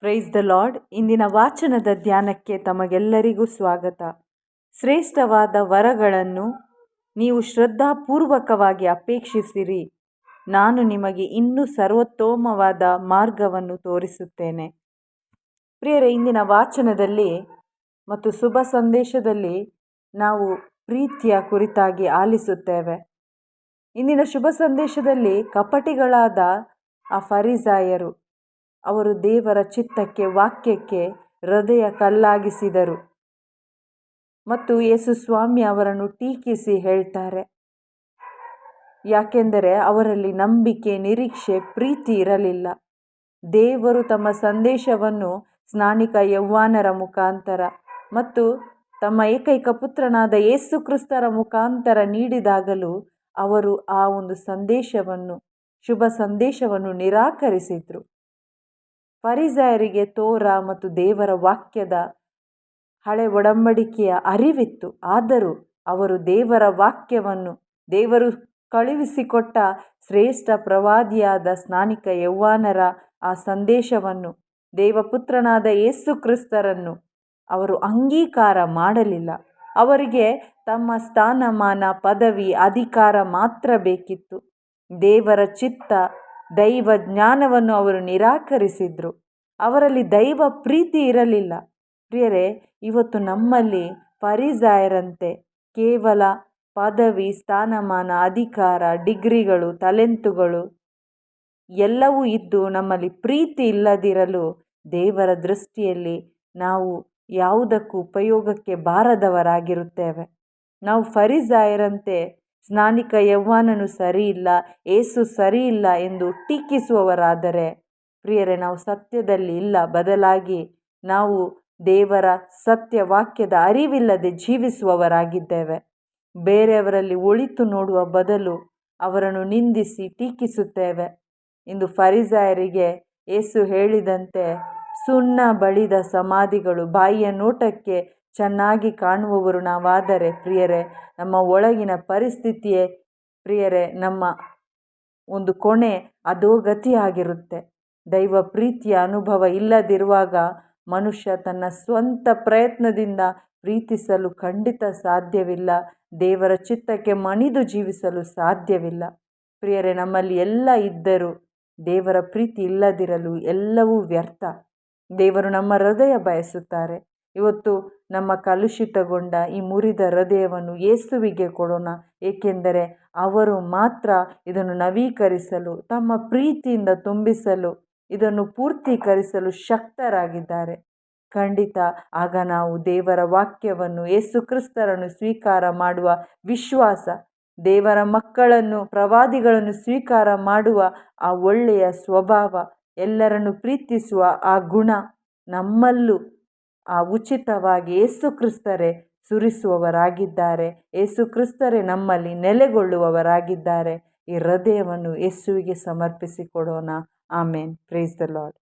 Price the lord ಇಂದಿನ ವಾಚನದ ಧ್ಯಾನಕ್ಕೆ ತಮಗೆಲ್ಲರಿಗೂ ಸ್ವಾಗತ. ಶ್ರೇಷ್ಠವಾದ ವರಗಳನ್ನು ನೀವು ಶ್ರದ್ಧಾಪೂರ್ವಕವಾಗಿ ಅಪೇಕ್ಷಿಸಿರಿ. ನಾನು ನಿಮಗೆ ಇನ್ನೂ ಸರ್ವೋತ್ತಮವಾದ ಮಾರ್ಗವನ್ನು ತೋರಿಸುತ್ತೇನೆ. ಪ್ರಿಯರ, ಇಂದಿನ ವಾಚನದಲ್ಲಿ ಮತ್ತು ಶುಭ ಸಂದೇಶದಲ್ಲಿ ನಾವು ಪ್ರೀತಿಯ ಕುರಿತಾಗಿ ಆಲಿಸುತ್ತೇವೆ. ಇಂದಿನ ಶುಭ ಸಂದೇಶದಲ್ಲಿ ಕಪಟಿಗಳಾದ ಆ ಫರಿಸಾಯರು ಅವರು ದೇವರ ಚಿತ್ತಕ್ಕೆ, ವಾಕ್ಯಕ್ಕೆ ಹೃದಯ ಕಲ್ಲಾಗಿಸಿದರು. ಮತ್ತು ಯೇಸು ಸ್ವಾಮಿ ಅವರನ್ನು ಟೀಕಿಸಿ ಹೇಳ್ತಾರೆ, ಯಾಕೆಂದರೆ ಅವರಲ್ಲಿ ನಂಬಿಕೆ, ನಿರೀಕ್ಷೆ, ಪ್ರೀತಿ ಇರಲಿಲ್ಲ. ದೇವರು ತಮ್ಮ ಸಂದೇಶವನ್ನು ಸ್ನಾನಿಕ ಯೌವಾನರ ಮುಖಾಂತರ ಮತ್ತು ತಮ್ಮ ಏಕೈಕ ಪುತ್ರನಾದ ಯೇಸು ಕ್ರಿಸ್ತರ ಮುಖಾಂತರ ನೀಡಿದಾಗಲೂ ಅವರು ಆ ಒಂದು ಸಂದೇಶವನ್ನು, ಶುಭ ಸಂದೇಶವನ್ನು ನಿರಾಕರಿಸಿದರು. ಫರಿಸಾಯರಿಗೆ ತೋರ ಮತ್ತು ದೇವರ ವಾಕ್ಯದ ಹಳೆ ಒಡಂಬಡಿಕೆಯ ಅರಿವಿತ್ತು. ಆದರೂ ಅವರು ದೇವರ ವಾಕ್ಯವನ್ನು ದೇವರು ಕಳುಹಿಸಿಕೊಟ್ಟ ಶ್ರೇಷ್ಠ ಪ್ರವಾದಿಯಾದ ಸ್ನಾನಿಕ ಯೌವಾನರ ಆ ಸಂದೇಶವನ್ನು ದೇವಪುತ್ರನಾದ ಯೇಸು ಕ್ರಿಸ್ತರನ್ನು ಅವರು ಅಂಗೀಕಾರ ಮಾಡಲಿಲ್ಲ. ಅವರಿಗೆ ತಮ್ಮ ಸ್ಥಾನಮಾನ ಪದವಿ ಅಧಿಕಾರ ಮಾತ್ರ ಬೇಕಿತ್ತು. ದೇವರ ಚಿತ್ತ ದೈವ ಜ್ಞಾನವನ್ನು ಅವರು ನಿರಾಕರಿಸಿದ್ರು. ಅವರಲ್ಲಿ ದೈವ ಪ್ರೀತಿ ಇರಲಿಲ್ಲ. ಪ್ರಿಯರೇ, ಇವತ್ತು ನಮ್ಮಲ್ಲಿ ಪರಿಸಾಯರಂತೆ ಕೇವಲ ಪದವಿ, ಸ್ಥಾನಮಾನ, ಅಧಿಕಾರ, ಡಿಗ್ರಿಗಳು, ತಲೆಂತುಗಳು ಎಲ್ಲವೂ ಇದ್ದು ನಮ್ಮಲ್ಲಿ ಪ್ರೀತಿ ಇಲ್ಲದಿರಲು ದೇವರ ದೃಷ್ಟಿಯಲ್ಲಿ ನಾವು ಯಾವುದಕ್ಕೂ ಉಪಯೋಗಕ್ಕೆ ಬಾರದವರಾಗಿರುತ್ತೇವೆ. ನಾವು ಫರಿಸಾಯರಂತೆ ಸ್ನಾನಿಕ ಯೌವಾನನು ಸರಿಯಿಲ್ಲ ಏಸು ಸರಿಯಿಲ್ಲ ಎಂದು ಟೀಕಿಸುವವರಾದರೆ, ಪ್ರಿಯರೇ, ನಾವು ಸತ್ಯದಲ್ಲಿ ಇಲ್ಲ. ಬದಲಾಗಿ ನಾವು ದೇವರ ಸತ್ಯ ವಾಕ್ಯದ ಅರಿವಿಲ್ಲದೆ ಜೀವಿಸುವವರಾಗಿದ್ದೇವೆ. ಬೇರೆಯವರಲ್ಲಿ ಒಳಿತು ನೋಡುವ ಬದಲು ಅವರನ್ನು ನಿಂದಿಸಿ ಟೀಕಿಸುತ್ತೇವೆ. ಇಂದು ಫರಿಸಾಯರಿಗೆ ಏಸು ಹೇಳಿದಂತೆ, ಸುಣ್ಣ ಬಳಿದ ಸಮಾಧಿಗಳು ಬಾಯಿಯ ನೋಟಕ್ಕೆ ಚೆನ್ನಾಗಿ ಕಾಣುವವರು ನಾವಾದರೆ, ಪ್ರಿಯರೇ, ನಮ್ಮ ಒಳಗಿನ ಪರಿಸ್ಥಿತಿಯೇ, ಪ್ರಿಯರೇ, ನಮ್ಮ ಒಂದು ಕೊನೆ ಅಧೋಗತಿಯಾಗಿರುತ್ತೆ ದೈವ ಪ್ರೀತಿಯ ಅನುಭವ ಇಲ್ಲದಿರುವಾಗ ಮನುಷ್ಯ ತನ್ನ ಸ್ವಂತ ಪ್ರಯತ್ನದಿಂದ ಪ್ರೀತಿಸಲು ಖಂಡಿತ ಸಾಧ್ಯವಿಲ್ಲ. ದೇವರ ಚಿತ್ತಕ್ಕೆ ಮಣಿದು ಜೀವಿಸಲು ಸಾಧ್ಯವಿಲ್ಲ. ಪ್ರಿಯರೇ, ನಮ್ಮಲ್ಲಿ ಎಲ್ಲ ಇದ್ದರೂ ದೇವರ ಪ್ರೀತಿ ಇಲ್ಲದಿರಲು ಎಲ್ಲವೂ ವ್ಯರ್ಥ. ದೇವರು ನಮ್ಮ ಹೃದಯ ಬಯಸುತ್ತಾರೆ. ಇವತ್ತು ನಮ್ಮ ಕಲುಷಿತಗೊಂಡ ಈ ಮುರಿದ ಹೃದಯವನ್ನು ಯೇಸುವಿಗೆ ಕೊಡೋಣ. ಏಕೆಂದರೆ ಅವರು ಮಾತ್ರ ಇದನ್ನು ನವೀಕರಿಸಲು, ತಮ್ಮ ಪ್ರೀತಿಯಿಂದ ತುಂಬಿಸಲು, ಇದನ್ನು ಪೂರ್ತೀಕರಿಸಲು ಶಕ್ತರಾಗಿದ್ದಾರೆ. ಖಂಡಿತ, ಆಗ ನಾವು ದೇವರ ವಾಕ್ಯವನ್ನು ಯೇಸು ಕ್ರಿಸ್ತರನ್ನು ಸ್ವೀಕಾರ ಮಾಡುವ ವಿಶ್ವಾಸ, ದೇವರ ಮಕ್ಕಳನ್ನು, ಪ್ರವಾದಿಗಳನ್ನು ಸ್ವೀಕಾರ ಮಾಡುವ ಆ ಒಳ್ಳೆಯ ಸ್ವಭಾವ, ಎಲ್ಲರನ್ನು ಪ್ರೀತಿಸುವ ಆ ಗುಣ ನಮ್ಮಲ್ಲೂ ಉಚಿತವಾಗಿ ಏಸು ಕ್ರಿಸ್ತರೇ ಸುರಿಸುವವರಾಗಿದ್ದಾರೆ. ಏಸು ಕ್ರಿಸ್ತರೇ ನಮ್ಮಲ್ಲಿ ನೆಲೆಗೊಳ್ಳುವವರಾಗಿದ್ದಾರೆ. ಈ ಹೃದಯವನ್ನು ಯೇಸುವಿಗೆ ಸಮರ್ಪಿಸಿಕೊಡೋಣ ಆಮೇನ್. Praise the Lord